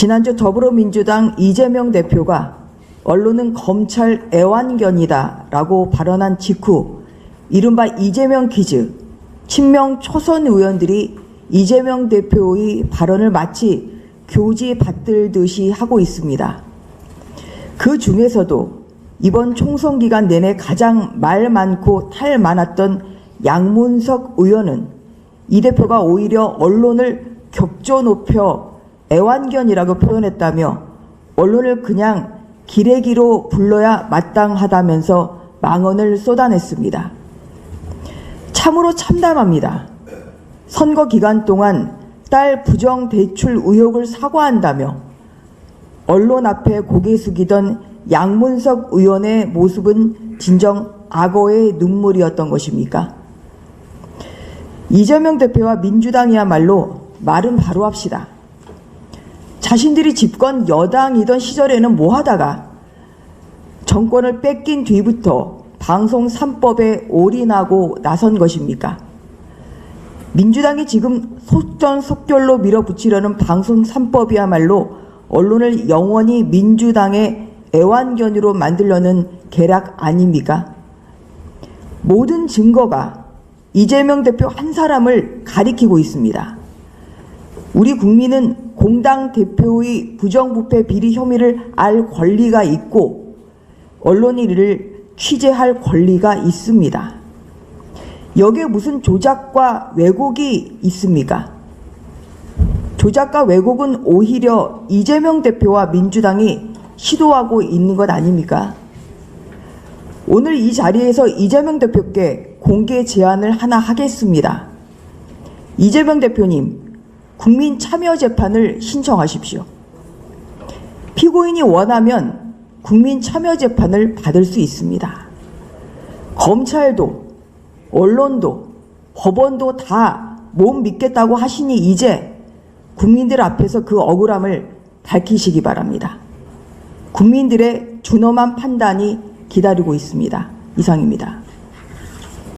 지난주 더불어민주당 이재명 대표가 언론은 검찰 애완견이다 라고 발언한 직후 이른바 이재명 퀴즈 친명 초선 의원들이 이재명 대표의 발언을 마치 교지 받들듯이 하고 있습니다. 그 중에서도 이번 총선 기간 내내 가장 말 많고 탈 많았던 양문석 의원은 이 대표가 오히려 언론을 격조 높여 애완견이라고 표현했다며 언론을 그냥 기레기로 불러야 마땅하다면서 망언을 쏟아냈습니다. 참으로 참담합니다. 선거 기간 동안 딸 부정 대출 의혹을 사과한다며 언론 앞에 고개 숙이던 양문석 의원의 모습은 진정 악어의 눈물이었던 것입니까? 이재명 대표와 민주당이야말로 말은 바로 합시다. 자신들이 집권 여당이던 시절에는 뭐 하다가 정권을 뺏긴 뒤부터 방송 3법에 올인하고 나선 것입니까? 민주당이 지금 속전속결로 밀어붙이려는 방송 3법이야말로 언론을 영원히 민주당의 애완견으로 만들려는 계략 아닙니까? 모든 증거가 이재명 대표 한 사람을 가리키고 있습니다. 우리 국민은 공당 대표의 부정부패 비리 혐의를 알 권리가 있고 언론이 이를 취재할 권리가 있습니다. 여기에 무슨 조작과 왜곡이 있습니까? 조작과 왜곡은 오히려 이재명 대표와 민주당이 시도하고 있는 것 아닙니까? 오늘 이 자리에서 이재명 대표께 공개 제안을 하나 하겠습니다. 이재명 대표님, 국민 참여 재판을 신청하십시오. 피고인이 원하면 국민 참여 재판을 받을 수 있습니다. 검찰도, 언론도, 법원도 다 못 믿겠다고 하시니 이제 국민들 앞에서 그 억울함을 밝히시기 바랍니다. 국민들의 준엄한 판단이 기다리고 있습니다. 이상입니다.